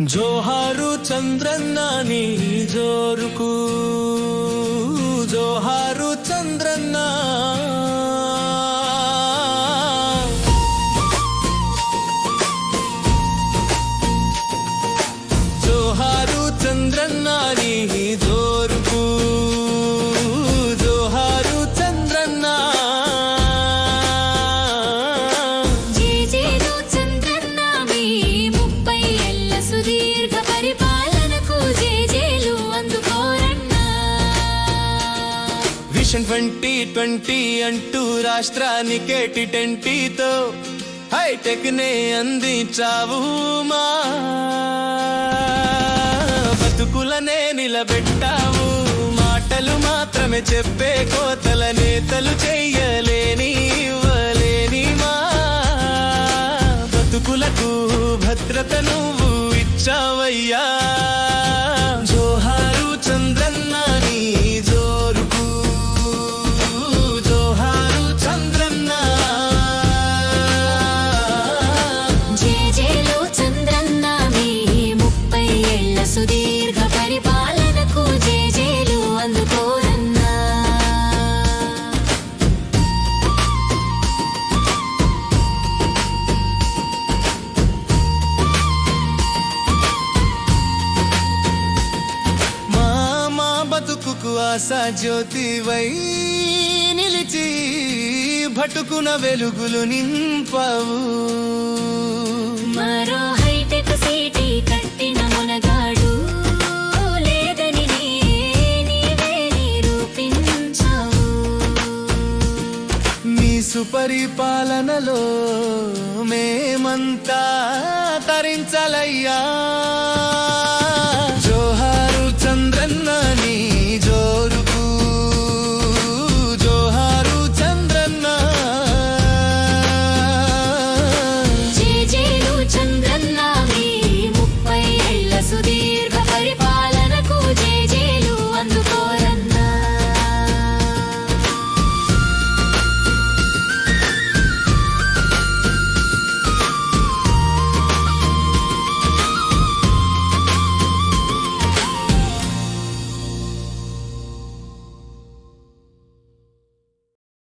జోహారు చంద్రన్న నీ జోరుకు. Vision twenty twenty అంటూ రాష్ట్రానికే టీ ట్వంటీతో హైటెక్ నే అందించావు మా. బతుకులనే నిలబెట్టావు మాటలు మాత్రమే చెప్పే కోతల నేతలు చెయ్యలే. బతుకుకు ఆశ జ్యోతివై నిలిచి భటుకున వెలుగులు నింపవు. మరో హైటెక్ సిటీ కట్టిన మునగాడు లేదని నీవే నిరూపించావు మీ సుపరిపాలనలో మేమంతా